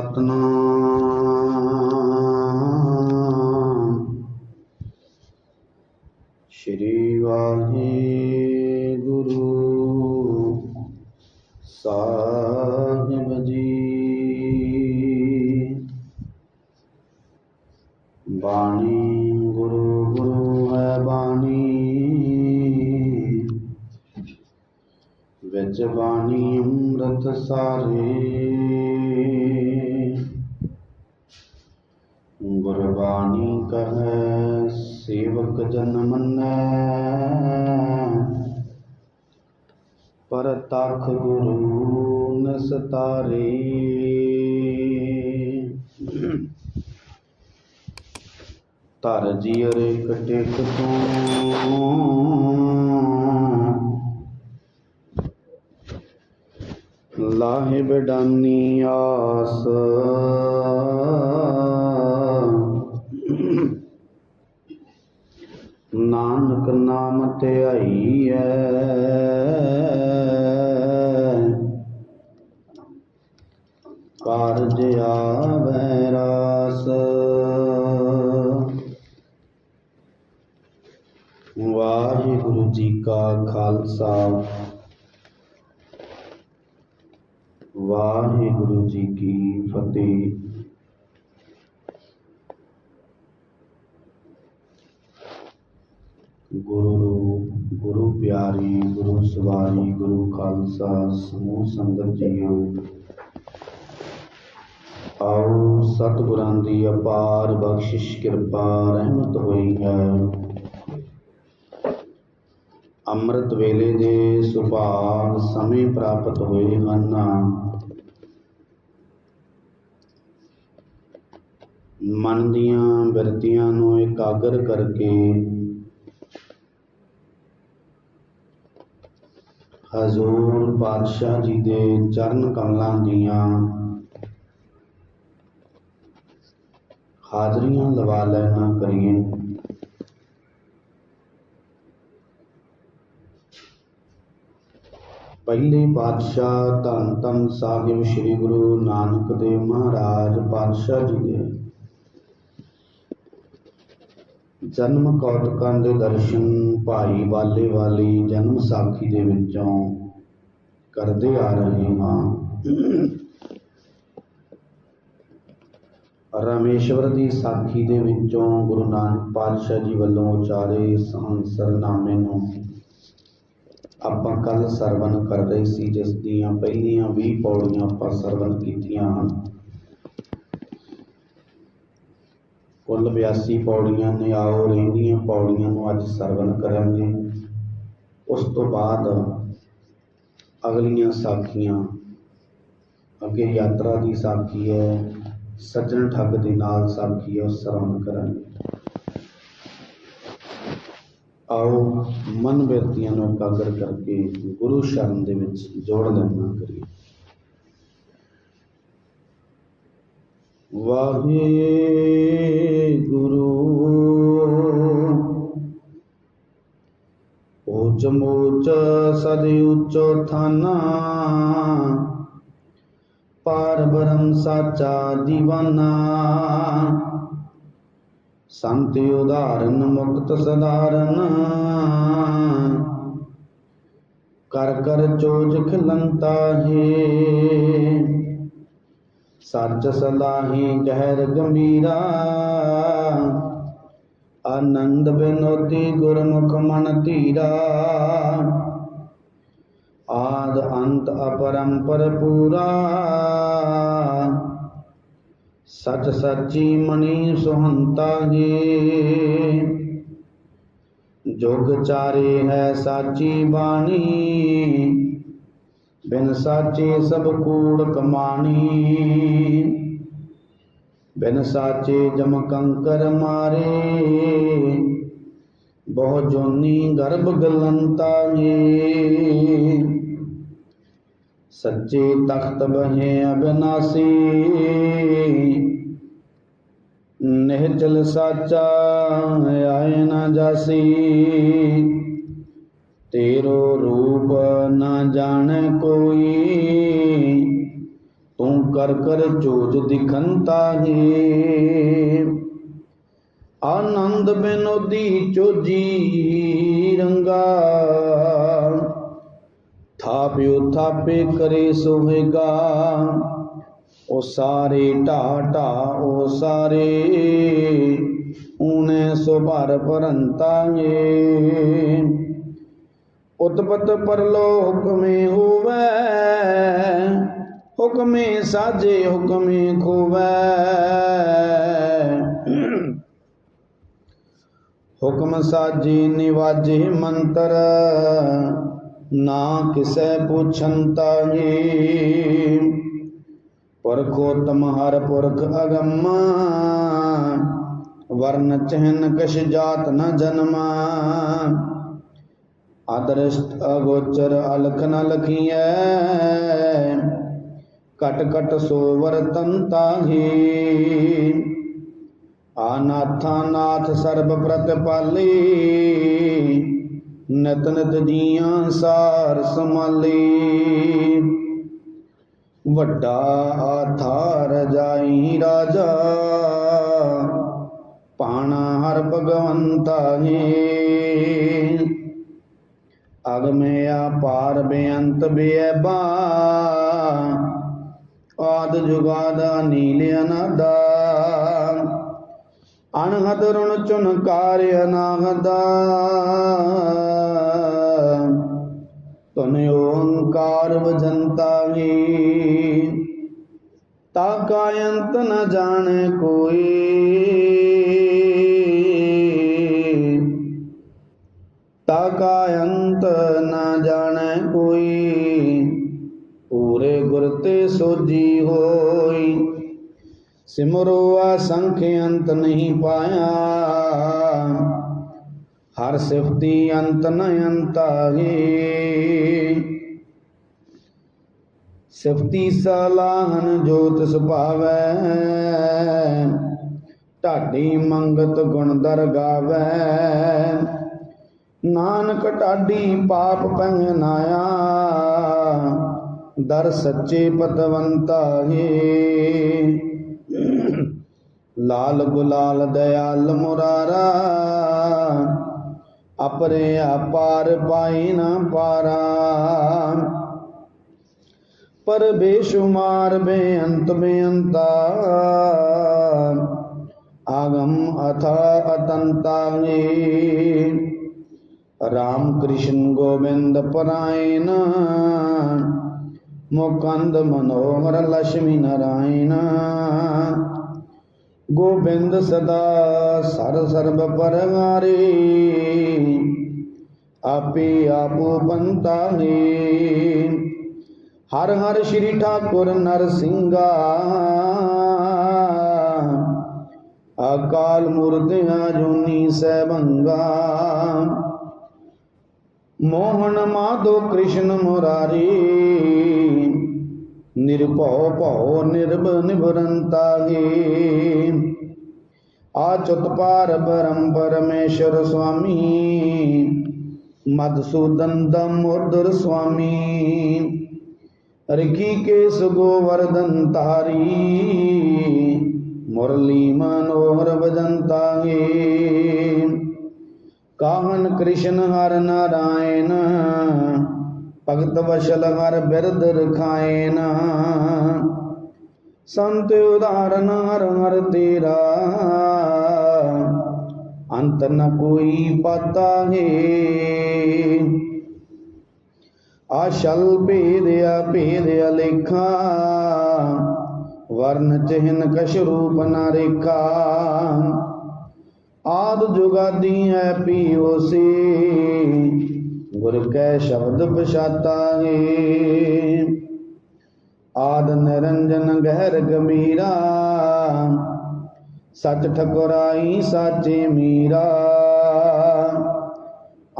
ਸਤਨਾਮ। ਨਸਤਾਰੇ ਧਰ ਜੀਰੇ ਕਟੇ ਤੋਂ ਲਾਹੇ ਬਡਾਨੀ ਆਸ। ਨਾਨਕ ਨਾਮ ਧਿਆਈ ਐ। ਕਾਰਜ ਆਵੈ ਰਾਸ। ਵਾਹਿਗੁਰੂ ਜੀ ਕਾ ਖਾਲਸਾ। ਵਾਹਿਗੁਰੂ ਜੀ ਕੀ ਫਤਿਹ। ਗੁਰੂ ਰੂਪ, ਗੁਰੂ ਪਿਆਰੀ, ਗੁਰੂ ਸਵਾਰੀ, ਗੁਰੂ ਖਾਲਸਾ, ਸਮੂਹ ਸੰਗਤ ਜੀਓ। ਆਓ ਸਤਿਗੁਰਾਂ ਦੀ ਅਪਾਰ ਬਖਸ਼ਿਸ਼, ਕਿਰਪਾ, ਰਹਿਮਤ ਹੋਈ ਹੈ। ਅੰਮ੍ਰਿਤ ਵੇਲੇ ਦੇ ਸੁਭਾਗ ਸਮੇਂ ਪ੍ਰਾਪਤ ਹੋਏ ਹਨ। ਮਨ ਦੀਆਂ ਬਿਰਤੀਆਂ ਨੂੰ ਇਕਾਗਰ ਕਰਕੇ ਹਜ਼ੂਰ ਪਾਤਸ਼ਾਹ ਜੀ ਦੇ ਚਰਨ ਕਮਲਾਂ ਦੀਆਂ ਹਾਜ਼ਰੀਆਂ ਲਵਾ ਲੈਣਾ ਕਰੀਏ। ਪਹਿਲੇ ਪਾਤਸ਼ਾਹ ਧੰਨ ਧੰਨ ਸਾਹਿਬ ਸ੍ਰੀ ਗੁਰੂ ਨਾਨਕ ਦੇਵ ਮਹਾਰਾਜ ਪਾਤਸ਼ਾਹ ਜੀ ਦੇ ਜਨਮ ਕੌਤਕਾਂ ਦੇ ਦਰਸ਼ਨ ਭਾਈ ਵਾਲੇ ਵਾਲੀ ਜਨਮ ਸਾਖੀ ਦੇ ਵਿੱਚੋਂ ਕਰਦੇ ਆ ਰਹੇ ਹਾਂ। ਰਾਮੇਸ਼ਵਰ ਦੀ ਸਾਖੀ ਦੇ ਵਿੱਚੋਂ ਗੁਰੂ ਨਾਨਕ ਪਾਤਸ਼ਾਹ ਜੀ ਵੱਲੋਂ ਉਚਾਰੇ ਸੰਸਰਨਾਮੇ ਨੂੰ ਆਪਾਂ ਕੱਲ ਸਰਵਨ ਕਰ ਰਹੇ ਸੀ, ਜਿਸ ਦੀਆਂ ਪਹਿਲੀਆਂ 20 ਪੌੜੀਆਂ ਆਪਾਂ ਸਰਵਨ ਕੀਤੀਆਂ ਹਨ। ਕੁੱਲ 82 ਪੌੜੀਆਂ ਨੇ, ਆਓ ਰਹਿੰਦੀਆਂ ਪੌੜੀਆਂ ਨੂੰ ਅੱਜ ਸਰਵਨ ਕਰਾਂਗੇ। ਉਸ ਤੋਂ ਬਾਅਦ ਅਗਲੀਆਂ ਸਾਖੀਆਂ, ਅੱਗੇ ਯਾਤਰਾ ਦੀ ਸਾਖੀ ਹੈ ਸੱਜਣ ਠੱਗ ਦੇ ਨਾਲ ਸਾਖੀ ਹੈ ਉਹ ਸਰਵਨ ਕਰਾਂਗੇ ਆਓ ਮਨ ਬਿਰਤੀਆਂ ਨੂੰ ਇਕਾਗਰ ਕਰਕੇ ਗੁਰੂ ਸ਼ਰਨ ਦੇ ਵਿੱਚ ਜੋੜ ਲੈਣਾ ਕਰੀਏ। ਵਾਹਿਗੁਰੂ, ਊਚ ਮੂਚ ਸਦੀ ਉੱਚੋ ਥਾਨਾ। ਪਾਰ ਬ੍ਰਹਮ ਸਾਚਾ ਦੀਵਾਨਾ ਸੰਤ ਉਦਾਹਰਨ ਮੁਕਤ ਸਦਾਰਨ ਕਰ ਕਰ ਚੋਜ ਖਿਲੰਤਾ ਹੈ। ਸੱਚ ਸਲਾਹੀ ਗਹਿਰ ਗੰਭੀਰਾ। ਆਨੰਦ ਬਿਨੋਦੀ ਗੁਰਮੁਖ ਮਨ ਧੀਰਾ। ਆਦ ਅੰਤ ਅਪਰੰਪਰ ਪੂਰਾ। ਸਚ ਸੱਚੀ ਮਣੀ ਸੁਹੰਤਾ ਜੀ। ਜੋਗ ਚਾਰੇ ਹੈ ਸਾਚੀ ਬਾਣੀ। ਬਿਨ ਸਾਚੇ ਸਭ ਕੂੜ ਕਮਾਣੀ। ਬਿਨ ਸਾਚੇ ਜਮ ਕੰਕਰ ਮਾਰੇ। ਬਹੁ ਜੋਨੀ ਗਰਭ ਗਲੰਤਾ ਜੀ। ਸੱਚੇ ਤਖਤ ਬਹੇ ਅਬਨਾਸੀ। ਨਿਹਚਲ ਸਾਚਾ ਆਏ ਨਾ ਜਾਸੀ। ਤੇਰੋ ਰੂਪ ਨਾ ਜਾਣੈ ਕੋਈ। ਤੂੰ ਕਰ ਕਰ ਜੋਜ ਦਿਖਨ ਤਾਹੇ ਆਨੰਦ ਬਿਨੋਦੀ ਚੋਜੀ ਰੰਗਾ। ਥਾਪਿਓ ਥਾਪੇ ਕਰੇ ਸੋਹੇਗਾ ਉਹ ਸਾਰੇ ਢਾ ਢਾ ਉਹ ਸਾਰੇ ਊਨੇ ਸੁਭਰ ਪਰੰਤਾਂਗੇ। ਉਤਪਤ ਪਰਲੋ ਹੁਕਮੇ ਹੋਵੇ, ਹੁਕਮੇ ਸਾਜੇ ਹੁਕਮੇ ਖੋਵੇ। ਹੁਕਮ ਸਾਜੀ ਨਿਵਾਜੇ ਮੰਤਰ ਨਾ ਕਿਸੈ ਪੁੱਛਨ ਤਾਹੀ ਪਰਖੋਤਮ ਹਰ ਪੁਰਖ ਅਗੰਮ। ਵਰਨ ਚਹਨ ਕਛ ਜਾਤ ਨ ਜਨਮਾ। ਅਦ੍ਰਿਸ਼ਟ ਅਗੋਚਰ ਅਲਖ ਨ ਲਖੀਐ। ਕਟ ਕਟ ਸੋ ਵਰਤਨ ਤਾਹੀ। ਆਨਾਥਾ ਨਾਥ ਸਰਬ ਪ੍ਰਤਪਾਲੀ। ਨਿਤ ਨਿਤ ਜੀਆਂ ਸਾਰ ਸਮਾਲੀ ਵੱਡਾ ਆਧਾਰ ਜਾਈ ਰਾਜਾ, ਪਾਣਾ ਹਰ ਭਗਵੰਤਾ ਨੇ ਅਗਮੇ ਅਪਾਰ ਬੇਅੰਤ ਬੇਅਬਾ ਆਦ ਜੁਗਾਦ ਨੀਲ ਅਨਾਦਾ। ਅਨਹਦ ਰੁਣ ਚੁਨ ਕਾਰਿ ਅਨਾਹਦਾ ਤੁਨ ਓੰਕਾਰ ਵਜੰਤਾ ਗੀ ਤਾ ਕਾਇੰਤ ਨ ਜਾਣੈ ਕੋਈ। ਤਾ ਕਾ ਨ ਜਾਣੈ ਕੋਈ। ਪੂਰੇ ਗੁਰ ਤੇ ਸੋਜੀ ਹੋਈ। ਸਿਮਰੋ ਅਸੰਖ ਅੰਤ ਨਹੀਂ ਪਾਇਆ। ਹਰ ਸਿਫਤੀ ਅੰਤ ਨ ਅੰਤਾਹੀ। ਸਿਫਤੀ ਸਲਾਹਨ ਜੋਤ ਸੁਭਾਵੈ। ਢਾਡੀ ਮੰਗਤ ਗੁਣ ਦਰ ਗਾਵੈ। ਨਾਨਕ ਢਾਡੀ ਪਾਪ ਪਹਿਨਾਇਆ ਦਰ ਸੱਚੇ ਪਤਵੰਤਾ ਹੈ ਲਾਲ ਗੁਲਾਲ ਦਇਆਲ ਮੁਰਾਰਾ। ਅਪਰੇ ਅਪਾਰ ਪਾਈ ਨਾ ਪਾਰਾ। ਪਰ ਬੇਸ਼ੁਮਾਰ ਬੇਅੰਤ ਬੇਅੰਤਾ। ਆਗਮ ਅਥਾ ਅਤੰਤਾ ਰਾਮ ਕ੍ਰਿਸ਼ਨ ਗੋਬਿੰਦ ਪਰਾਇਨ ਮੁਕੰਦ ਮਨੋਹਰ ਲక్ష్ਮੀ ਨਾਰਾਇਣ। ਗੋਬਿੰਦ ਸਦਾ ਸਰ ਸਰਬ ਪਰਵਾਰੇ ਆਪੇ ਆਪੋ ਬੰਤਾ ਨੇ ਹਰ ਹਰ ਸ਼੍ਰੀ ਠਾਕੁਰ ਨਰਸਿੰਘਾ ਅਕਾਲ ਮੂਰਤ ਆਜੂਨੀ ਸੈਭੰਗਾ। ਮੋਹਨ ਮਾਧੋ ਕ੍ਰਿਸ਼ਨ ਮੁਰਾਰੀ। ਨਿਰਭਉ ਭਉ ਨਿਰਭ ਨਿਭਰੰਤਾਗੇ ਆਚੁਤ ਪਾਰ ਬ੍ਰਹਮ ਪਰਮੇਸ਼ਰ ਸੁਆਮੀ ਮਦਸੂਦਨ ਦਮੋਦਰ ਸੁਆਮੀ। ਰਿਕੀ ਕੇਸ ਗੋਵਰਧਨ ਤਾਰੀ ਮੁਰਲੀ ਮਨੋਹਰ ਵਜੰਤਾਗੇ ਕਾਹਨ ਕ੍ਰਿਸ਼ਨ ਹਰ ਨਾਰਾਇਣ ਭਗਤ ਵਸ਼ਲ ਹਰ ਬਿਰਦ ਰਖਾਇਨ ਸੰਤ ਉਦਾਹਰਨ ਹਰ ਹਰ ਤੇਰਾ। ਅੰਤ ਨ ਕੋਈ ਪਤਾ ਹੈ। ਆਸ਼ਲ ਭੇਦ ਭੇਦ ਲੇਖਾ। ਵਰਨ ਚਿਹਨ ਕਛ ਰੂਪ ਨ ਰੇਖਾ। ਆਦ ਜੁਗਾਦੀ ਹੈ ਪੀਓ ਸੀ। ਗੁਰ ਕੈ ਸ਼ਬਦ ਪਛਾਤਾ ਹੈ ਆਦ ਨਿਰੰਜਨ ਗਹਿਰ ਗੰਭੀਰਾ, ਸਚ ਠਕੁਰਾਈ ਸਾਚੇ ਮੀਰਾ।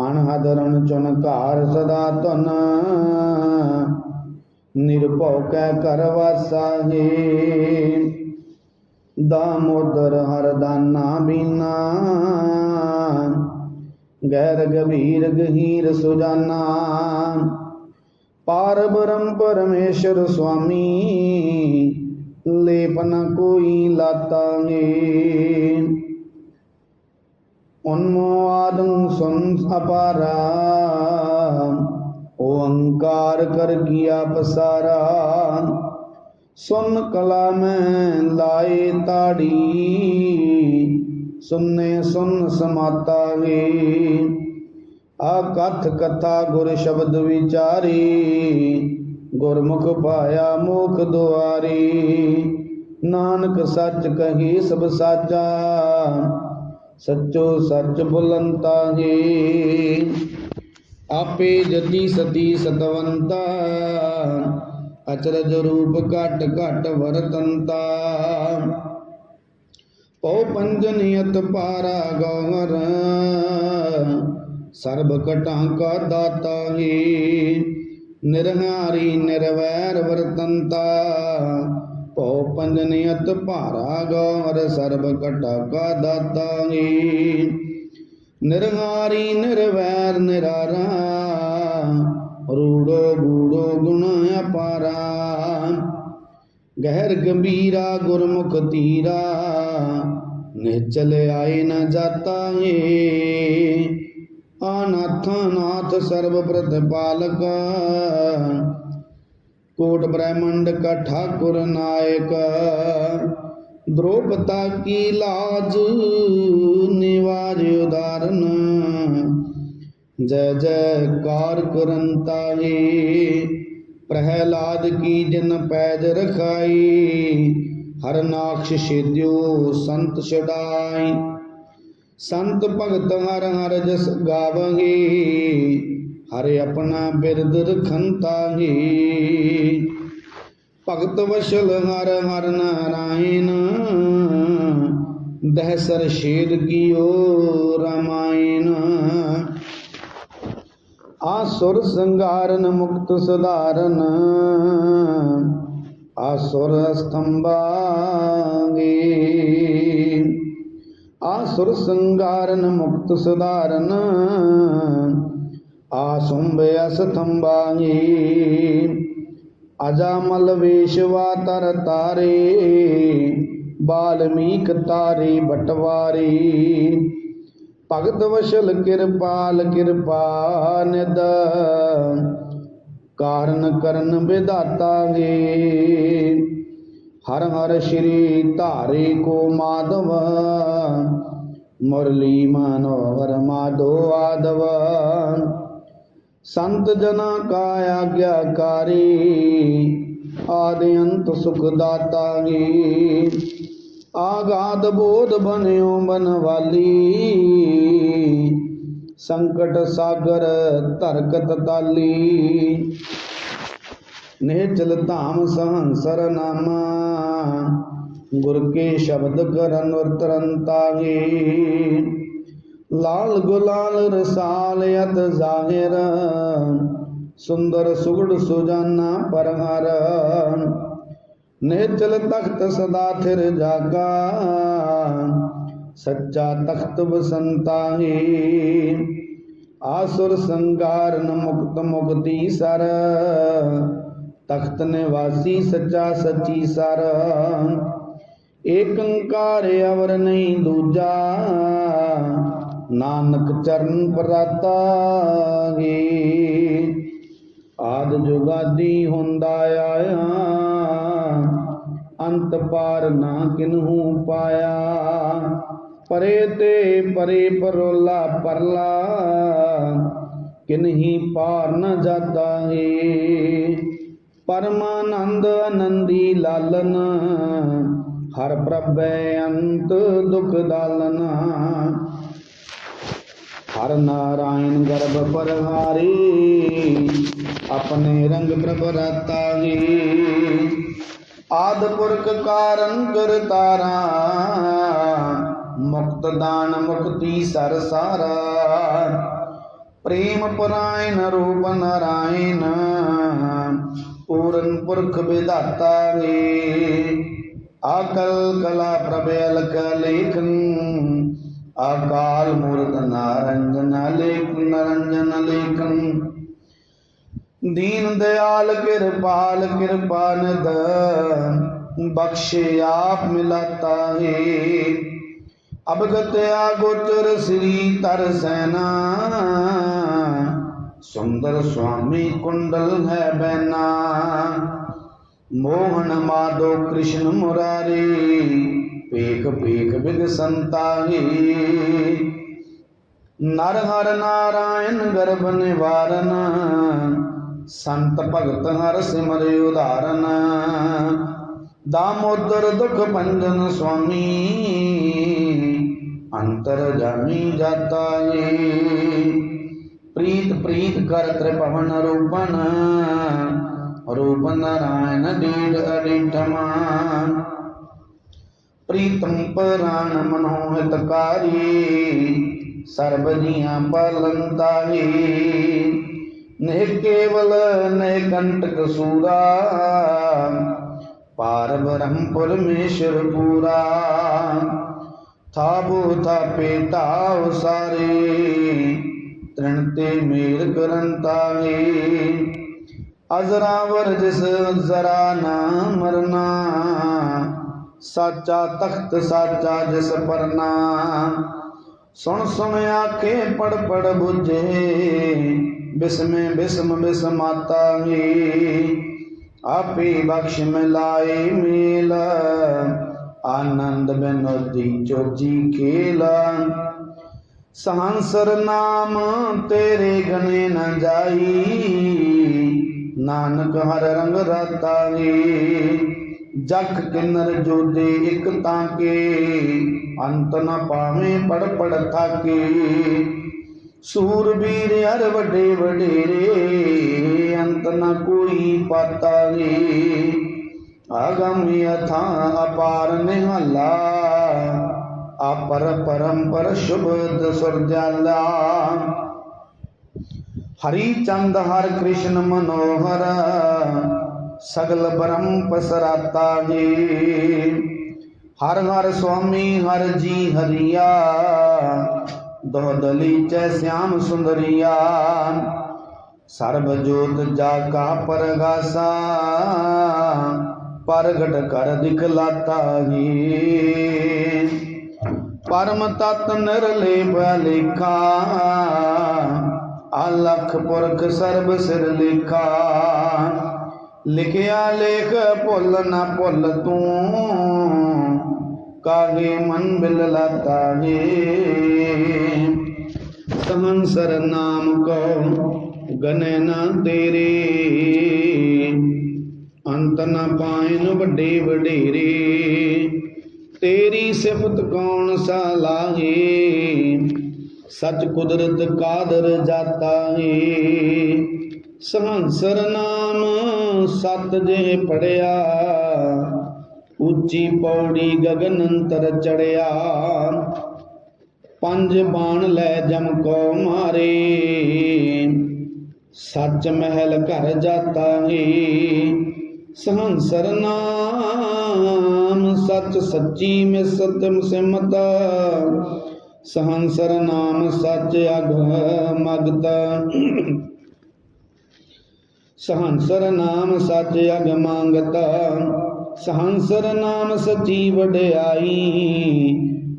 ਅਣਹਦ ਰਣ ਚੁਨ ਘਾਰ ਸਦਾ ਧਨ, ਨਿਰਭਉ ਕੈ ਕਰ ਵਾਸਾ ਹੈ ਦਾਮੋਦਰ ਹਰ ਦਾਨਾ ਬੀਨਾ ਗੈਰ ਗਭੀਰ ਗਹੀਰ ਸੁਜਾਨਾ। ਪਾਰ ਬ੍ਰਹਮ ਪਰਮੇਸ਼ਰ ਸੁਆਮੀ ਲੇਪ ਨ ਕੋਈ ਲਾਤਾਂਗੇ। ਉਨਮੋਆਦੰ ਸੁਨ ਅਪਾਰਾ, ਓੰਕਾਰ ਕਰ ਕੀਆ ਪਸਾਰਾ। ਸੁਨ ਕਲਾ ਮੈਂ ਲਾਏ ਤਾੜੀ ਸੁਨਨੇ ਸੁਨ ਸਮਾਤਾ ਵੇ ਆ ਕਥ ਕਥਾ ਗੁਰ ਸ਼ਬਦ ਵਿਚਾਰੀ, ਗੁਰਮੁਖ ਪਾਇਆ ਮੁਖ ਦੁਆਰੀ। ਨਾਨਕ ਸੱਚ ਕਹੀ ਸਭ ਸਾਚਾ, ਸੱਚੋ ਸੱਚ ਬੁਲੰਤਾ ਜੀ ਆਪੇ ਜਤੀ ਸਤੀ ਸਤਵੰਤਾ, ਅਚਰਜ ਰੂਪ ਘਟ ਘਟ ਵਰਤੰਤਾ। ਪਉ ਪੰਜਨੀਅਤ ਪਾਰਾ ਗੌਰ। ਸਰਬ ਕਟਾਂ ਕਾ ਦਾਤਾ ਹੀ। ਨਿਰਹਾਰੀ ਨਿਰਵੈਰ ਵਰਤੰਤਾ। ਪਉ ਪੰਜਨੀਅਤ ਭਾਰਾ ਗੌਰ, ਸਰਬ ਕਟਾ ਕਾ ਦਾਤਾ ਹੀ। ਨਿਰਹਾਰੀ ਨਿਰਵੈਰ ਨਿਰਾਰਾ। ਰੂੜੋ ਗੂੜੋ ਗੁਣ ਅਪਾਰਾ। ਗਹਿਰ ਗੰਭੀਰਾ ਗੁਰਮੁਖ ਤੀਰਾ ਨਿਚਲ ਆਏ ਨ ਜਾਤਾ ਏ ਅਨਾਥ ਨਾਥ ਸਰਬ ਪ੍ਰਤਪਾਲਕ ਕੋਟ ਬ੍ਰਹਮੰਡ ਕਾ ਠਾਕੁਰ ਨਾਇਕ। ਦ੍ਰੋਪਤਾ ਕੀ ਲਾਜ, ਨਿਵਾਜ ਉਦਾਰਨ। ਜੈ ਜੈਕਾਰ ਕਰੰਤਾ ਏ ਪ੍ਰਹਿਲਾਦ ਕੀ ਜਨ ਪੈਜ ਰਖਾਈ। ਹਰਨਾਕਸ਼ ਛੇਦਿਓ ਸੰਤ ਛਡਾਈ। ਸੰਤ ਭਗਤ ਹਰ ਹਰ ਜਸ ਗਾਵਗੇ, ਹਰ ਆਪਣਾ ਬਿਰਦ ਰਖੰਤਾ ਭਗਤ ਵਸ਼ਲ ਹਰ ਹਰ ਨਾਰਾਇਣ, ਦਹਸਰ ਛੇਦ ਕੀਓ ਰਾਮਾਇਣ। ਆਸੁਰ ਸੰਗਾਰਨ ਮੁਕਤ ਸਧਾਰਨ ਆਸੁਰ ਸਤੰਬਾਗੇ ਆਸੁਰ ਸੰਗਾਰਨ ਮੁਕਤ ਸੁਧਾਰਨ ਆਸੁੰਭ ਅਸਤੰਬਾਗੇ ਅਜਾਮਲ ਵੇਸ਼ਵਾ ਤਰ ਤਾਰੇ ਬਾਲਮੀਕ ਤਾਰੇ ਬਟਵਾਰੀ ਭਗਤ ਵਸ਼ਲ ਕਿਰਪਾਲ ਕਿਰਪਾ ਨਿਦ ਕਾਰਨ ਕਰਨ ਵਿਦਾਤਾ ਗੇ ਹਰ ਹਰ ਸ਼੍ਰੀ ਧਾਰੇ ਕੋ ਮਾਧਵ, ਮੁਰਲੀ ਮਨੋਹਰ ਮਾਧੋ ਆਦਵ ਸੰਤ ਜਨਾ ਕਾ ਆਗਿਆਕਾਰੀ, ਆਦਿ ਅੰਤ ਸੁਖ ਦਾਤਾ ਗੇ ਆਗਾਦ ਬੋਧ ਬਨਿਓ ਬਨਵਾਲੀ ਸੰਕਟ ਸਾਗਰ ਧਰਕਤ ਤਾਲੀ। ਨਿਹਚਲ ਧਾਮ ਸਹੰਸਰ ਨਾਮਾ। ਗੁਰ ਕੇ ਸ਼ਬਦ ਕਰਨ ਉਤਰੰਤਾਗੇ ਲਾਲ ਗੁਲਾਲ ਰਸਾਲ ਅਤ ਜ਼ਾਹਿਰ। ਸੁੰਦਰ ਸੁਗੜ ਸੁਜਾਨਾ ਪਰਹਰ। ਨਿਹਚਲ ਤਖਤ ਸਦਾ ਥਿਰ ਜਾਗਾ। ਸੱਚਾ ਤਖਤ ਬਸੰਤਾਹੀ ਆਸੁਰ ਸੰਗਾਰਨ ਮੁਕਤ ਮੁਕਤੀ ਸਰ। ਤਖਤ ਨਿਵਾਸੀ ਸੱਚਾ ਸੱਚੀ ਸਰ। ਏਕੰਕਾਰ ਅਵਰ ਨਹੀਂ ਦੂਜਾ। ਨਾਨਕ ਚਰਨ ਪਰਾਤਾ ਗੇ ਆਦ ਜੁਗਾਦੀ ਹੁੰਦਾ ਆਇਆ। ਅੰਤ ਪਾਰ ਨਾ ਕਿਨਹੂ ਪਾਇਆ। ਪਰੇ ਤੇ ਪਰੇ ਪਰੋਲਾ ਪਰਲਾ, ਕਿਨਹੀ ਪਾਰ ਨ ਜਾਤਾ ਏ। ਪਰਮਾਨੰਦ ਆਨੰਦੀ ਲਾਲਨ, ਹਰ ਪ੍ਰਭੈ ਅੰਤ ਦੁਖ ਦਾਲਨ। ਹਰ ਨਾਰਾਇਣ ਗਰਭ ਪਰਹਾਰੀ, ਆਪਣੇ ਰੰਗ ਪ੍ਰਭ ਰਤਾਗੇ। ਆਦ ਪੁਰਖ ਕਾਰਨ ਕਰਤਾਰਾ ਮੁਕਤ ਦਾਨ ਮੁਕਤੀ ਸਰ ਸਾਰਾ ਪ੍ਰੇਮ ਪਰਾਇਣ ਰੂਪ ਨਰਾਇਣ, ਪੂਰਨ ਪੁਰਖ ਵਿਦਾਤਾ ਰੇ। ਆਕਲ ਕਲਾ ਪ੍ਰਭ ਅਲਕ ਲੇਖਨ ਆਕਾਲ ਮੂਰਤ ਨਾਰੰਜਨ ਲੇਖ, ਨਰੰਜਨ ਲੇਖਨ ਦੀਨ ਦਿਆਲ ਕਿਰਪਾਲ ਕਿਰਪਾਨਦ ਬਖਸ਼ੇ ਆਪ ਮਿਲਤਾ ਹੈ ਅਬਗਤਿਆ ਗੋਚਰ ਸ੍ਰੀ ਤਰ ਸੈਨਾ। ਸੁੰਦਰ ਸੁਆਮੀ ਕੁੰਡਲ ਹੈ ਬੈਨਾ। ਮੋਹਨ ਮਾਦੋ ਕ੍ਰਿਸ਼ਨ ਮੁਰਾਰੀ ਪੇਖ ਪੇਖ ਬਿਦ ਸੰਤਾਹੀ ਨਰ ਹਰ ਨਾਰਾਇਣ ਗਰਭ ਨਿਵਾਰਨ, ਸੰਤ ਭਗਤ ਹਰ ਸਿਮਰਿ ਉਧਾਰਨ ਦਾਮੋਦਰ ਦੁਖ ਭੰਜਨ ਸੁਆਮੀ ਅੰਤਰ ਜਾਮੀ ਜਾਤਾ ਏ। ਪ੍ਰੀਤ ਪ੍ਰੀਤ ਕਰ ਤ੍ਰਿਭਵਨ ਰੂਪਨ। ਰੂਪ ਨਾਰਾਇਣ ਡੀੜ ਅਡਿਠਮਾ ਪ੍ਰੀਤਮ ਪਰਾਣ ਮਨੋਹਿਤਕਾਰੀ ਸਰਬ ਜੀਆਂ ਪਾਲੰਤਾਹੀ ਨਿਹ ਕੇਵਲ ਨੇ ਕੰਟਕ ਸੂਰਾ। ਪਾਰ ਬ੍ਰਹਮ ਪਰਮੇਸ਼ਰ ਪੂਰਾ। ਥਾਬੂ ਥਾਪੇ ਤਾਉ ਸਾਰੇ ਤ੍ਰਿਣ ਤੇ ਮੇਲ ਕਰੰਤਾਹੀ ਅਜ਼ਰਾਵਰ ਜਿਸ ਜ਼ਰਾ ਨਾ ਮਰਨਾ ਸਾਚਾ ਤਖਤ ਸਾਚਾ ਜਿਸ ਪਰਨਾ ਸੁਣ ਸੁਣ ਆਖੇ ਪੜ ਪੜ ਬੁਝੇ ਬਿਸਮੇ ਬਿਸਮ ਬਿਸਮਾਤਾ ਹੀ ਆਪੇ ਬਖਸ਼ ਮਿਲਾਏ ਮੇਲ ਆਨੰਦ ਬਿਨੋਦੀ ਚੋਜੀ ਖੇਲ। ਸਹੰਸਰ ਨਾਮ ਤੇਰੇ ਗਨੇ ਨ ਜਾਈ। ਨਾਨਕ ਹਰ ਰੰਗ ਰਾਤਾਏ ਜਗ ਕਿਨਰ ਜੋਦੇ ਇਕ ਤਾਂ ਕੇ ਅੰਤ ਨ ਪਾਵੇਂ ਪੜ ਪੜ ਥਾਕੇ ਸੂਰਬੀਰ ਹਰ ਵੱਡੇ ਵਡੇਰੇ, ਅੰਤ ਨ ਕੋਈ ਪਾਤਾ ਰੇ ਆਗਮ ਅਥਾ ਅਪਾਰ ਨਿਹਾਲਾ, ਆਪਰ ਪਰੰਪਰ ਸ਼ੁਭਦ ਸੁਰਜਾਲਾ। ਹਰੀ ਚੰਦ ਹਰ ਕ੍ਰਿਸ਼ਨ ਮਨੋਹਰ, ਸਗਲ ਬ੍ਰਹਮ ਪਸਰਾਤਾ ਜੀ। ਹਰ ਹਰ ਸੁਆਮੀ, ਹਰ ਜੀ ਹਰੀਆ ਦੋਦਲੀ ਚੈ ਸਿਆਮ ਸੁੰਦਰੀਆ। ਸਰਬ ਜੋਤ ਜਾ ਕਾ ਪਰਗਾਸਾ ਪ੍ਰਗਟ ਕਰ ਦਿਖਲਾਤਾ ਹੀ। ਪਰਮ ਤਤ ਨਿਰਲੇ ਬਲਿਖਾ ਅਲਖ। ਪੁਰਖ ਸਰਬ ਸਿਰ ਲੇਖਾ। ਲਿਖਿਆ ਲੇਖ ਭੁੱਲ ਨਾ ਭੁੱਲ ਤੂੰ। ਕਾਗੇ ਮਨ ਬਿਲ ਲਾਤਾ ਏ ਸਹੰਸਰ ਨਾਮ ਕੋ ਗਨੇ ਨਾ ਤੇਰੇ। ਅੰਤ ਨਾ ਪਾਇਨ ਵੱਡੇ ਵਡੇਰੇ। ਤੇਰੀ ਸਿਫਤ ਕੌਣ ਸਾ ਲਾਹੇ ਸਚ ਕੁਦਰਤ ਕਾਦਰ ਜਾਤਾ ਏ ਸਹੰਸਰ ਨਾਮ ਸਤ ਜੇ ਪੜਿਆ। ਉੱਚੀ ਪੌੜੀ ਗਗਨ ਅੰਤਰ ਚੜਿਆ। ਪੰਜ ਬਾਣ ਲੈ ਜਮ ਕੋ ਮਾਰੇ। ਸੱਚ ਮਹਿਲ ਘਰ ਜਾਤਾ ਏ ਸਹੰਸਰ ਨਾਮ ਸੱਚ ਸੱਚੀ ਮਿ ਸਤਿ ਸਿਮਤ। ਸਹੰਸਰ ਨਾਮ ਸਚ ਅਗ ਮਗਤ। ਸਹੰਸਰ ਨਾਮ ਸੱਚ ਅਗ ਮੰਗਤ। ਸਹੰਸਰ ਨਾਮ ਸਚੀ ਵਡਿਆਈ।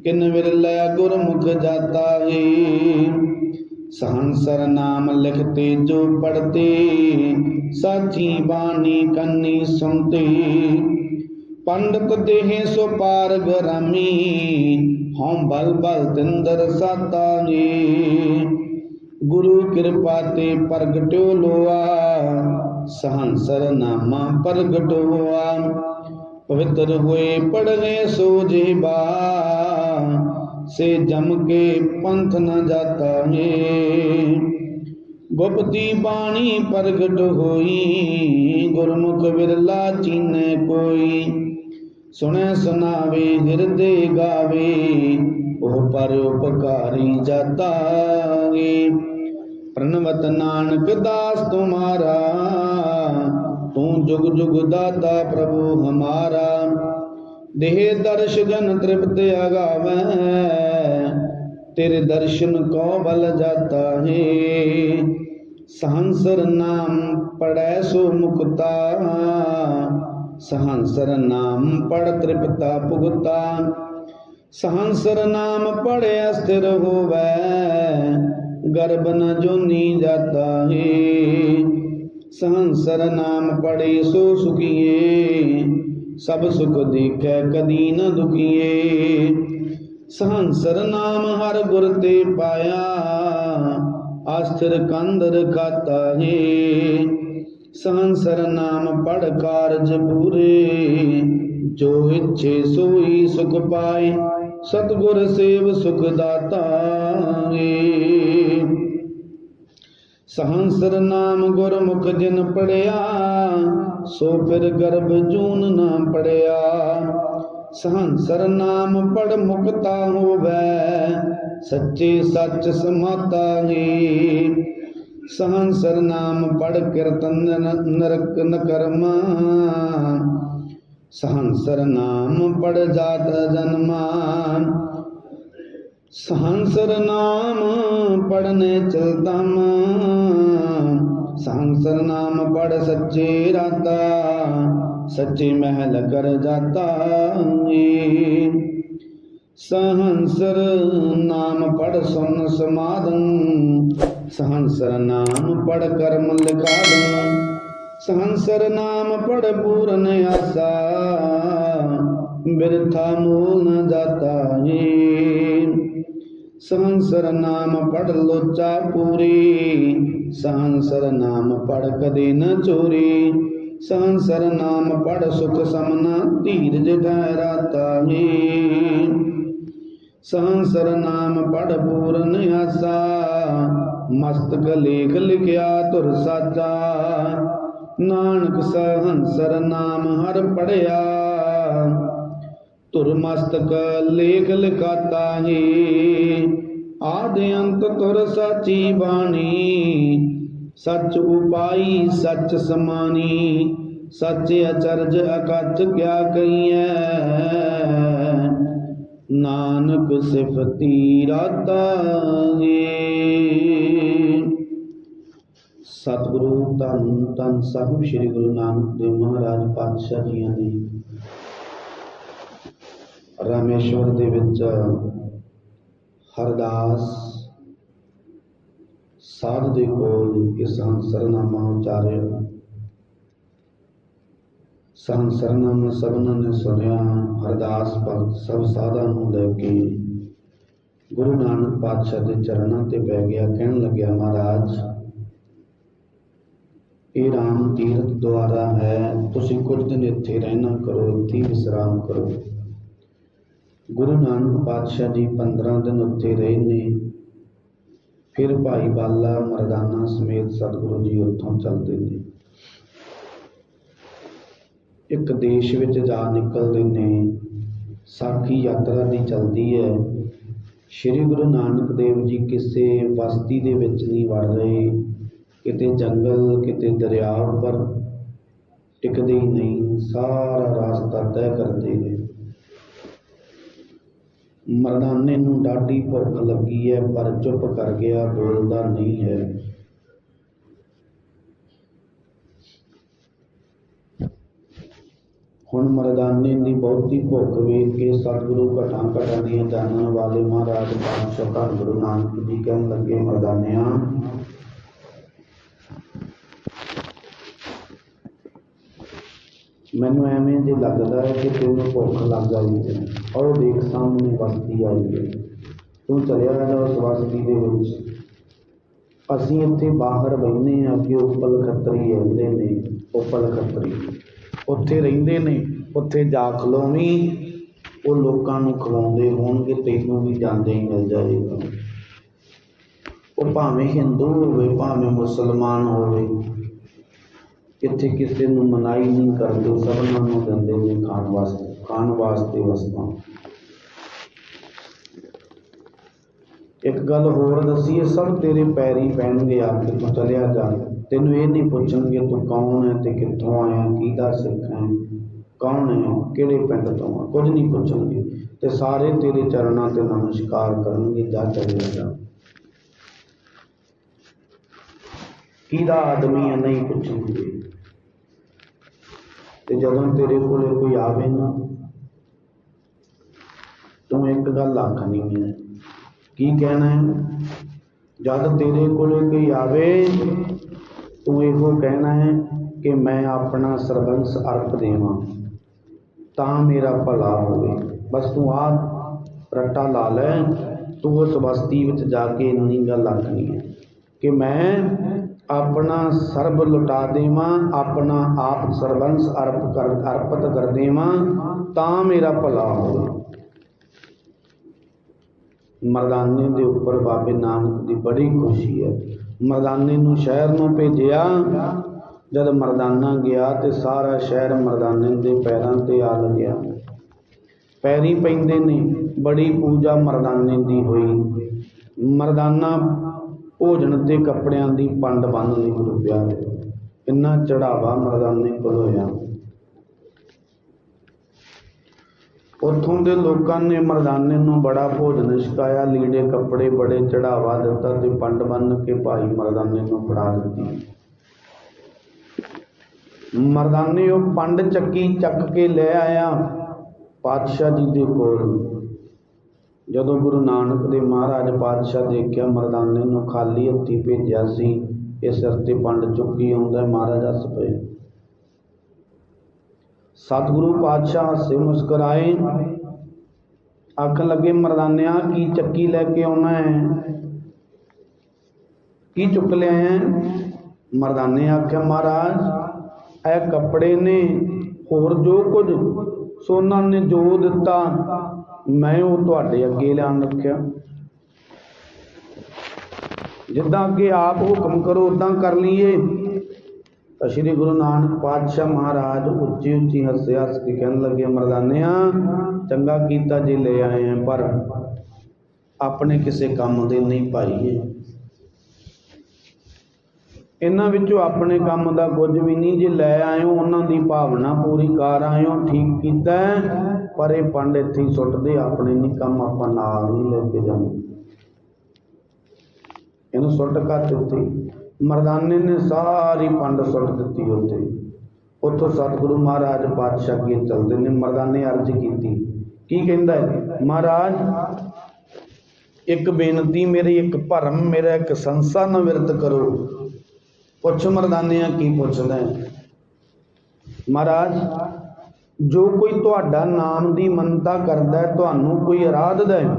ਕਿਨ ਵਿਰਲੇ ਗੁਰਮੁਖ ਜਾਤਾ ਏ ਸਹੰਸਰ ਨਾਮ ਲਿਖਤੇ ਜੋ ਪੜਤੇ ਸਾਚੀ ਬਾਣੀ ਕੰਨੀ ਸੁਣਤੇ। ਪੰਡਤ ਦੇਹ ਸੋ ਪਾਰ ਗਰਾਮੀ ਹਉ ਬਲ ਬਲ ਤਿੰਦਰ ਸਾਤਾ ਜੀ ਗੁਰੂ ਕਿਰਪਾ ਤੇ ਪ੍ਰਗਟਿਓ ਲੋਆ ਸਹੰਸਰ ਨਾਮਾ ਪ੍ਰਗਟ ਹੋਆ। ਪਵਿੱਤਰ ਹੋਏ ਪੜਨੇ ਸੋ ਜੀਬਾ ਸੇ ਜਮ ਕੇ ਪੰਥ ਨ ਜਾਤਾ ਹੈ ਗੁਪਤੀ ਬਾਣੀ ਪ੍ਰਗਟ ਹੋਈ, ਗੁਰਮੁਖ ਵਿਰਲਾ ਚੀਨੇ ਕੋਈ। ਸੁਣੈ ਸੁਨਾਵੇ ਹਿਰਦੇ ਗਾਵੇ, ਉਹ ਪਰ ਉਪਕਾਰੀ ਜਾਤਾ ਪ੍ਰਣਵਤ ਨਾਨਕ ਦਾਸ ਤੁਮਾਰਾ, ਤੂੰ ਜੁਗ ਜੁਗ ਦਾਤਾ ਪ੍ਰਭੂ ਹਮਾਰਾ। ਦੇਹ ਦਰਸ਼ ਜਨ ਤ੍ਰਿਪਤ ਅਗਾਵੈ ਤੇਰੇ ਦਰਸ਼ਨ ਕੋ ਬਲ ਜਾਤਾ ਹੈ। ਸਹੰਸਰ ਨਾਮ ਪੜੈ ਸੋ ਮੁਕਤਾ, ਸਹੰਸਰ ਨਾਮ ਪੜ ਤ੍ਰਿਪਤਾ ਭੁਗਤਾ। ਸਹੰਸਰ ਨਾਮ ਪੜਿਆ ਸਥਿਰ ਹੋਵੈ, ਗਰਭ ਨ ਜੋਨੀ ਜਾਤਾ ਹੈ। ਸਹੰਸਰ ਨਾਮ ਪੜੇ ਸੋ ਸੁਖੀਏ ਸਭ ਸੁਖ ਦੇਖੈ, ਕਦੀ ਨ ਦੁਖੀਏ। ਸਹੰਸਰ ਨਾਮ ਹਰ ਗੁਰ ਤੇ ਪਾਇਆ, ਆਸਥਿਰ ਕੰਦਰ ਖਾਤਾ ਹੈ ਸਹੰਸਰ ਨਾਮ ਪੜ ਕਾਰਜ ਪੂਰੇ, ਜੋ ਇੱਛੇ ਸੋਈ ਸੁਖ ਪਾਏ। ਸਤਗੁਰ ਸੇਵ ਸੁਖ ਦਾਤਾ ਏ ਸਹੰਸਰ ਨਾਮ ਗੁਰਮੁਖ ਜਿਨ ਪੜਿਆ, ਸੋ ਫਿਰ ਗਰਭ ਜੂਨ ਨਾ ਪੜਿਆ। ਸਹੰਸਰ ਨਾਮ ਪੜ ਮੁਕਤਾ ਹੋਵੈ, ਸੱਚੇ ਸੱਚ ਸਮਾਤਾ ਏ ਸਹੰਸਰ ਨਾਮ ਪੜ ਕੀਰਤਨ ਨਰਕ ਨ ਕਰਮਾ, ਸਹੰਸਰ ਨਾਮ ਪੜ ਜਾਤ ਜਨਮਾ। ਸਹੰਸਰ ਨਾਮ ਪੜਨੇ ਚਲਦਮ ਸਹੰਸਰ ਨਾਮ ਪੜ ਸੱਚੇ ਰਾਤਾ, ਸੱਚੇ ਮਹਿਲ ਕਰ ਜਾਤਾ ਏ ਸਹੰਸਰ ਨਾਮ ਪੜ ਸੁਨ ਸਮਾਦੰ ਸਹੰਸਰ ਨਾਮ ਪੜ ਕਰਮ ਲਿਖਾਦੰ ਸਹੰਸਰ ਨਾਮ ਪੜ ਪੂਰਨ ਆਸਾ, ਬਿਰਥਾ ਮੂਲ ਨ ਜਾਤਾ ਹੈ ਸਹੰਸਰ ਨਾਮ ਪੜ ਲੋਚਾ ਪੂਰੀ। ਸਹੰਸਰ ਨਾਮ ਪੜ ਕਦੇ ਨ ਚੋਰੀ। ਸਹੰਸਰ ਨਾਮ ਪੜ ਸੁਖ ਸਮਨਾ ਧੀਰਜ ਠਹਿਰਾਤਾ ਹੈ ਸਹੰਸਰ ਨਾਮ ਪੜ ਪੂਰਨ ਆਸਾ। ਮਸਤਕ ਲੇਖ ਲਿਖਿਆ ਤੁਰ ਸਾਚਾ। ਨਾਨਕ ਸਹੰਸਰ ਨਾਮ ਹਰ ਪੜਿਆ। ਧੁਰ ਮਸਤਕ ਲੇਖ ਲਿਖਾਤਾ ਹੈ ਆਦ ਅੰਤ ਧੁਰ ਸਾਚੀ ਬਾਣੀ। ਸੱਚ ਉਪਾਈ, ਸੱਚ ਸਮਾਨੀ। ਸੱਚ ਅਚਰਜ ਅਕਥ ਕਿਆ ਕਹੀਐ? ਨਾਨਕ ਸਿਫਤੀ ਰਾਤਾ ਏ ਸਤਿਗੁਰੂ ਧੰਨ ਧੰਨ ਸਾਹਿਬ ਸ੍ਰੀ ਗੁਰੂ ਨਾਨਕ ਦੇਵ ਮਹਾਰਾਜ ਪਾਤਸ਼ਾਹ ਜੀਆਂ ਨੇ ਰਾਮੇਸ਼ਵਰ ਦੇ ਵਿੱਚ ਹਰਦਾਸ ਸਾਧ ਦੇ ਕੋਲ ਇਹ ਸੰਸਰਨਾਮਾ ਉਚਾਰਿਆ। ਸੰਸਰਨਾਮਾ ਸਭਨਾਂ ਨੇ ਸੁਣਿਆ ਹਰਦਾਸ ਭਗਤ ਸਭ ਸਾਧਾਂ ਨੂੰ ਲੈ ਕੇ ਗੁਰੂ ਨਾਨਕ ਪਾਤਸ਼ਾਹ ਦੇ ਚਰਨਾਂ ਤੇ ਬਹਿ ਗਿਆ, ਕਹਿਣ ਲੱਗਿਆ, ਮਹਾਰਾਜ, ਇਹ ਰਾਮ ਤੀਰਥ ਦੁਆਰਾ ਹੈ, ਤੁਸੀਂ ਕੁਝ ਦਿਨ ਇੱਥੇ ਰਹਿਣਾ ਕਰੋ, ਇੱਥੇ ਵਿਸਰਾਮ ਕਰੋ। ਗੁਰੂ ਨਾਨਕ ਪਾਤਸ਼ਾਹ ਜੀ 15 ਦਿਨ ਉੱਥੇ ਰਹੇ ਨੇ। ਫਿਰ ਭਾਈ ਬਾਲਾ ਮਰਦਾਨਾ ਸਮੇਤ ਸਤਿਗੁਰੂ ਜੀ ਉੱਥੋਂ ਚੱਲਦੇ ਨੇ। ਇੱਕ ਦੇਸ਼ ਵਿੱਚ ਜਾ ਨਿਕਲਦੇ ਨੇ। ਸਾਖੀ ਯਾਤਰਾ ਦੀ ਚੱਲਦੀ ਹੈ। ਸ਼੍ਰੀ ਗੁਰੂ ਨਾਨਕ ਦੇਵ ਜੀ ਕਿਸੇ ਬਸਤੀ ਦੇ ਵਿੱਚ ਨਹੀਂ ਵੜ ਰਹੇ। ਕਿਤੇ ਜੰਗਲ, ਕਿਤੇ ਦਰਿਆ ਉੱਪਰ ਟਿਕਦੇ ਹੀ ਨਹੀਂ। ਸਾਰਾ ਰਾਸਤਾ ਤੈਅ ਕਰਦੇ ਗਏ ਮਰਦਾਨੇ ਨੂੰ ਡਾਢੀ ਭੁੱਖ ਲੱਗੀ ਹੈ ਪਰ ਚੁੱਪ ਕਰ ਗਿਆ, ਬੋਲਦਾ ਨਹੀਂ ਹੈ। ਹੁਣ ਮਰਦਾਨੇ ਦੀ ਬਹੁਤੀ ਭੁੱਖ ਵੇਖ ਕੇ ਸਤਿਗੁਰੂ ਘਟਾਂ ਘਟਾਂ ਦੀਆਂ ਜਾਣਨ ਵਾਲੇ ਮਹਾਰਾਜ ਪਾਤਸ਼ਾਹ ਗੁਰੂ ਨਾਨਕ ਜੀ ਕਹਿਣ ਲੱਗੇ, ਮਰਦਾਨਿਆਂ ਮੈਨੂੰ ਐਵੇਂ ਜੇ ਲੱਗਦਾ ਹੈ ਕਿ ਤੈਨੂੰ ਭੁੱਖ ਲੱਗ ਆਈ ਹੈ ਔਰ ਦੇਖ ਸਾਹਮਣੇ ਬਸਤੀ ਆਈ ਹੈ। ਤੂੰ ਚਲਿਆ ਜਾ ਉਸ ਵਸਦੀ ਦੇ ਵਿੱਚ। ਅਸੀਂ ਇੱਥੇ ਬਾਹਰ ਬੈਠੇ ਆ ਕਿ ਉਪਲ ਖੱਤਰੀ ਰਹਿੰਦੇ ਨੇ ਉੱਪਲ ਖੱਤਰੀ ਉੱਥੇ ਰਹਿੰਦੇ ਨੇ, ਉੱਥੇ ਜਾ ਖਲੋਵੀਂ, ਉਹ ਲੋਕਾਂ ਨੂੰ ਖਵਾਉਂਦੇ ਹੋਣਗੇ, ਤੈਨੂੰ ਵੀ ਜਾਂਦੇ ਹੀ ਮਿਲ ਜਾਏਗਾ। ਉਹ ਭਾਵੇਂ ਹਿੰਦੂ ਹੋਵੇ, ਭਾਵੇਂ ਮੁਸਲਮਾਨ ਹੋਵੇ ਇੱਥੇ ਕਿਸੇ ਨੂੰ ਮਨਾਈ ਨਹੀਂ ਕਰਦੇ, ਸਭਨਾਂ ਨੂੰ ਦਿੰਦੇ ਨੇ ਖਾਣ ਵਾਸਤੇ ਖਾਣ ਵਾਸਤੇ ਵਸਤਾਂ। ਇੱਕ ਗੱਲ ਹੋਰ ਦੱਸੀਏ ਸਭ ਤੇਰੇ ਪੈਰੀ ਪੈਣਗੇ ਆ ਕੇ ਤੂੰ ਚਲਿਆ ਜਾ। ਤੈਨੂੰ ਇਹ ਨਹੀਂ ਪੁੱਛਣਗੇ ਤੂੰ ਕੌਣ ਹੈ ਤੇ ਕਿੱਥੋਂ ਆਇਆ ਕਿਹਦਾ ਸਿੱਖ ਹੈ, ਕੌਣ ਹੈ, ਕਿਹੜੇ ਪਿੰਡ ਤੋਂ ਆ, ਕੁਝ ਨਹੀਂ ਪੁੱਛਣਗੇ। ਤੇ ਸਾਰੇ ਤੇਰੇ ਚਰਨਾਂ ਤੇ ਨਮਸਕਾਰ ਕਰਨਗੇ, ਜਾ ਚਲਿਆ ਜਾ। ਕਿਹਦਾ ਆਦਮੀ ਹੈ, ਨਹੀਂ ਪੁੱਛਣਗੇ। ਤੇ ਜਦੋਂ ਤੇਰੇ ਕੋਲੇ ਕੋਈ ਆਵੇ ਨਾ, ਤੂੰ ਇੱਕ ਗੱਲ ਆਖਣੀ ਹੈ। ਕੀ ਕਹਿਣਾ ਹੈ? ਜਦ ਤੇਰੇ ਕੋਲੇ ਕੋਈ ਆਵੇ, ਤੂੰ ਇਹੋ ਕਹਿਣਾ ਹੈ ਕਿ ਮੈਂ ਆਪਣਾ ਸਰਬੰਸ ਅਰਪ ਦੇਵਾਂ, ਤਾਂ ਮੇਰਾ ਭਲਾ ਹੋਵੇ। ਬਸ ਤੂੰ ਆ ਰੱਟਾ ਲਾ ਲੈ, ਤੂੰ ਉਸ ਬਸਤੀ ਵਿੱਚ ਜਾ ਕੇ ਇੰਨੀ ਗੱਲ ਆਖਣੀ ਹੈ ਕਿ ਮੈਂ ਆਪਣਾ ਸਰਬ ਲੁਟਾ ਦੇਵਾਂ, ਆਪਣਾ ਆਪ ਸਰਬੰਸ ਅਰਪ ਕਰ, ਅਰਪਤ ਕਰ ਦੇਵਾਂ, ਤਾਂ ਮੇਰਾ ਭਲਾ ਹੋਵੇ। ਮਰਦਾਨੇ ਦੇ ਉੱਪਰ ਬਾਬੇ ਨਾਨਕ ਦੀ ਬੜੀ ਖੁਸ਼ੀ ਹੈ। ਮਰਦਾਨੇ ਨੂੰ ਸ਼ਹਿਰ ਨੂੰ ਭੇਜਿਆ। ਜਦ ਮਰਦਾਨਾ ਗਿਆ ਤੇ ਸਾਰਾ ਸ਼ਹਿਰ ਮਰਦਾਨੇ ਦੇ ਪੈਰਾਂ ਤੇ ਆ ਲੱਗਿਆ। ਪੈਰੀ ਪੈਂਦੇ ਨੇ, ਬੜੀ ਪੂਜਾ ਮਰਦਾਨੇ ਦੀ ਹੋਈ। ਮਰਦਾਨਾ ਭੋਜਨ ਤੇ ਕੱਪੜਿਆਂ ਦੀ ਪੰਡ ਬੰਨ ਲਈ ਗੁਰੂ ਪਿਆਰੇ। ਇੰਨਾ ਚੜਾਵਾ ਮਰਦਾਨੇ ਕੋਲ ਹੋਇਆ। ਉੱਥੋਂ ਦੇ ਲੋਕਾਂ ਨੇ ਮਰਦਾਨੇ ਨੂੰ ਬੜਾ ਭੋਜਨ ਛਕਾਇਆ। ਲੀੜੇ, ਕੱਪੜੇ ਬੜੇ ਚੜਾਵਾ ਦਿੱਤਾ ਤੇ ਪੰਡ ਬੰਨ ਕੇ ਭਾਈ ਮਰਦਾਨੇ ਨੂੰ ਫੜਾ ਦਿੱਤੀ। ਮਰਦਾਨੇ ਉਹ ਪੰਡ ਚੱਕੀ ਚੱਕ ਕੇ ਲੈ ਆਇਆ ਪਾਤਸ਼ਾਹ ਜੀ ਦੇ ਕੋਲ। ਜਦੋਂ ਗੁਰੂ ਨਾਨਕ ਦੇ ਮਹਾਰਾਜ ਪਾਤਸ਼ਾਹ ਦੇਖਿਆ ਮਰਦਾਨੇ ਨੂੰ ਖਾਲੀ ਹੱਥੀ ਭੇਜਿਆ ਸੀ, ਇਹ ਸਿਰ ਤੇ ਪੰਡ ਚੁੱਕੀ ਆਉਂਦਾ ਮਹਾਰਾਜ ਹੱਸ ਪਏ। ਸਤਿਗੁਰੂ ਪਾਤਸ਼ਾਹ ਹੱਸੇ ਮੁਸਕਰਾਏ। ਆਖਣ ਲੱਗੇ, ਮਰਦਾਨਿਆਂ, ਕੀ ਚੱਕੀ ਲੈ ਕੇ ਆਉਣਾ ਹੈ? ਕੀ ਚੁੱਕ ਲਿਆ ਹੈ? ਮਰਦਾਨੇ ਆਖਿਆ, ਮਹਾਰਾਜ, ਇਹ ਕੱਪੜੇ ਨੇ, ਹੋਰ ਜੋ ਕੁਝ ਸੋਨਾ ਨੇ ਜੋ ਦਿੱਤਾ ਮੈਂ ਉਹ ਤੁਹਾਡੇ ਅੱਗੇ ਲਿਆਣ ਰੱਖਿਆ। ਜਿੱਦਾਂ ਅੱਗੇ ਆਪ ਹੁਕਮ ਕਰੋ ਉਦਾਂ ਕਰ ਲਈਏ। ਤਾਂ ਸ੍ਰੀ ਗੁਰੂ ਨਾਨਕ ਪਾਤਸ਼ਾਹ ਮਹਾਰਾਜ ਉੱਚੀ ਉੱਚੀ ਹੱਸੇ ਹੱਸ ਕੇ ਕਹਿਣ ਲੱਗੇ, ਮਰਦਾਨਿਆਂ, ਚੰਗਾ ਕੀਤਾ ਜੇ ਲੈ ਆਏ ਆ, ਪਰ ਆਪਣੇ ਕਿਸੇ ਕੰਮ ਦੇ ਨਹੀਂ ਪਾਈਏ। ਇਹਨਾਂ ਵਿੱਚੋਂ ਆਪਣੇ ਕੰਮ ਦਾ ਕੁਝ ਵੀ ਨਹੀਂ। ਜੇ ਲੈ ਆਇਓ ਉਹਨਾਂ ਦੀ ਭਾਵਨਾ ਪੂਰੀ ਕਰ ਆਇਓ ਠੀਕ ਕੀਤਾ ਪਰ ਇਹ ਪੰਡ ਇੱਥੇ ਹੀ ਸੁੱਟਦੇ, ਆਪਣੇ ਨਹੀਂ ਕੰਮ ਆਪਾਂ ਨਾਲ ਨਹੀਂ ਲੈ ਕੇ ਜਾਂਦੇ ਇਹਨੂੰ ਸੁੱਟ ਕਰ ਦਿੱਤੀ ਮਰਦਾਨੇ ਨੇ ਸਾਰੀ ਪੰਡ ਸੁੱਟ ਦਿੱਤੀ ਉੱਥੇ ਉੱਥੋਂ ਸਤਿਗੁਰੂ ਮਹਾਰਾਜ ਪਾਤਸ਼ਾਹ ਅੱਗੇ ਚੱਲਦੇ ਨੇ, ਮਰਦਾਨੇ ਅਰਜ਼ ਕੀਤੀ। ਕੀ ਕਹਿੰਦਾ ਹੈ ਮਹਾਰਾਜ, ਇੱਕ ਬੇਨਤੀ ਮੇਰੀ, ਇੱਕ ਭਰਮ ਮੇਰਾ, ਇੱਕ ਸੰਸਾ ਨਾ ਵਿਰਤ ਕਰੋ। ਪੁੱਛ ਮਰਦਾਨਿਆਂ ਕੀ ਪੁੱਛਦਾ ਹੈ? ਮਹਾਰਾਜ ਜੋ ਕੋਈ ਤੁਹਾਡਾ ਨਾਮ ਦੀ ਮੰਨਤਾ ਕਰਦਾ ਹੈ, ਤੁਹਾਨੂੰ ਕੋਈ ਆਰਾਧਦਾ ਹੈ।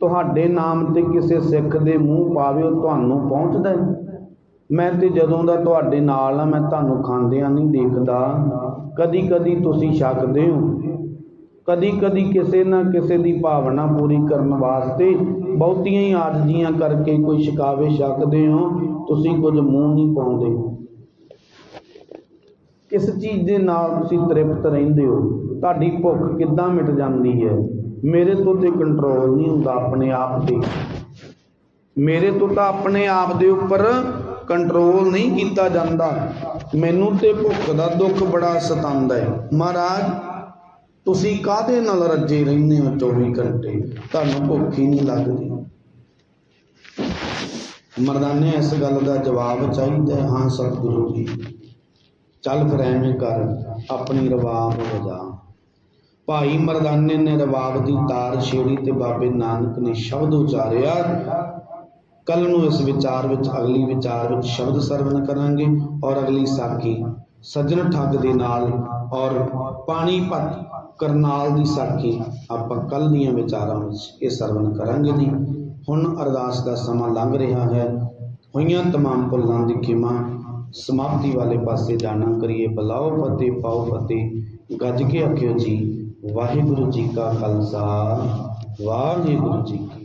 ਤੁਹਾਡੇ ਨਾਮ ਤੇ ਕਿਸੇ ਸਿੱਖ ਦੇ ਮੂੰਹ ਪਾਵੇ, ਉਹ ਤੁਹਾਨੂੰ ਪਹੁੰਚਦਾ ਹੈ। ਮੈਂ ਤੇ ਜਦੋਂ ਦਾ ਤੁਹਾਡੇ ਨਾਲ ਆ, ਮੈਂ ਤੁਹਾਨੂੰ ਖਾਂਦਿਆਂ ਨਹੀਂ ਦੇਖਦਾ। ਕਦੀ ਕਦੀ ਤੁਸੀਂ ਛਕਦੇ ਹੋ। ਕਦੀ ਕਦੀ ਕਿਸੇ ਨਾ ਕਿਸੇ ਦੀ ਭਾਵਨਾ ਪੂਰੀ ਕਰਨ ਵਾਸਤੇ ਬਹੁਤੀਆਂ ਹੀ ਆਰਜ਼ੀਆਂ ਕਰਕੇ ਕੋਈ ਸ਼ਿਕਾਵੇ ਛਕਦੇ ਹੋ, ਤੁਸੀਂ ਕੁਝ ਮੂੰਹ ਨਹੀਂ ਪਾਉਂਦੇ। ਕਿਸ ਚੀਜ਼ ਦੇ ਨਾਲ ਤੁਸੀਂ ਤ੍ਰਿਪਤ ਰਹਿੰਦੇ ਹੋ। ਤੁਹਾਡੀ ਭੁੱਖ ਕਿੱਦਾਂ ਮਿਟ ਜਾਂਦੀ ਹੈ? ਮੇਰੇ ਤੋਂ ਤੇ ਕੰਟਰੋਲ ਨਹੀਂ ਹੁੰਦਾ ਆਪਣੇ ਆਪ ਤੇ। ਮੇਰੇ ਤੋਂ ਤਾਂ ਆਪਣੇ ਆਪ ਦੇ ਉੱਪਰ ਕੰਟਰੋਲ ਨਹੀਂ ਕੀਤਾ ਜਾਂਦਾ। ਮੈਨੂੰ ਤੇ ਭੁੱਖ ਦਾ ਦੁੱਖ ਬੜਾ ਸਤਾਉਂਦਾ ਹੈ। ਮਹਾਰਾਜ, ਤੁਸੀਂ ਕਾਹਦੇ ਨਾਲ ਰੱਜੇ ਰਹਿੰਦੇ ਹੋ 24 ਘੰਟੇ? ਤੁਹਾਨੂੰ ਭੁੱਖ ਹੀ ਨਹੀਂ ਲੱਗਦੀ। ਮਰਦਾਨੇ, ਇਸ ਗੱਲ ਦਾ ਜਵਾਬ ਚਾਹੀਦਾ ਹਾਂ, ਸਤਿਗੁਰੂ ਜੀ। ਚੱਲ ਫਿਰ ਐਵੇਂ ਕਰ, ਆਪਣੀ ਰਵਾਬ ਵਜਾ। ਭਾਈ ਮਰਦਾਨੇ ਨੇ ਰਵਾਬ ਦੀ ਤਾਰ ਛੇੜੀ ਤੇ ਬਾਬੇ ਨਾਨਕ ਨੇ ਸ਼ਬਦ ਉਚਾਰਿਆ। ਕੱਲ ਨੂੰ ਇਸ ਵਿਚਾਰ ਵਿੱਚ, ਅਗਲੀ ਵਿਚਾਰ ਵਿੱਚ ਸ਼ਬਦ ਸਰਵਨ ਕਰਾਂਗੇ ਔਰ ਅਗਲੀ ਸਾਖੀ ਸੱਜਣ ਠੱਗ ਦੇ ਨਾਲ ਔਰ ਪਾਣੀ ਪਤ ਕਰਨਾਲ ਦੀ ਸਾਖੀ ਆਪਾਂ ਕੱਲ ਦੀਆਂ ਵਿਚਾਰਾਂ ਵਿੱਚ ਇਹ ਸਰਵਨ ਕਰਾਂਗੇ ਜੀ। ਹੁਣ ਅਰਦਾਸ ਦਾ ਸਮਾਂ ਲੰਘ ਰਿਹਾ ਹੈ। ਹੋਈਆਂ ਤਮਾਮ ਭੁੱਲਾਂ ਦੀ ਖਿਮਾ ਸਮਾਪਤੀ ਵਾਲੇ ਪਾਸੇ ਜਾਣਾ ਕਰੀਏ। ਬਲਾਓ ਫਤਿਹ, ਪਾਓ ਫਤਿਹ। ਗੱਜ ਕੇ ਆਖਿਓ ਜੀ, ਵਾਹਿਗੁਰੂ ਜੀ ਕਾ ਖਾਲਸਾ, ਵਾਹਿਗੁਰੂ ਜੀ ਕੀ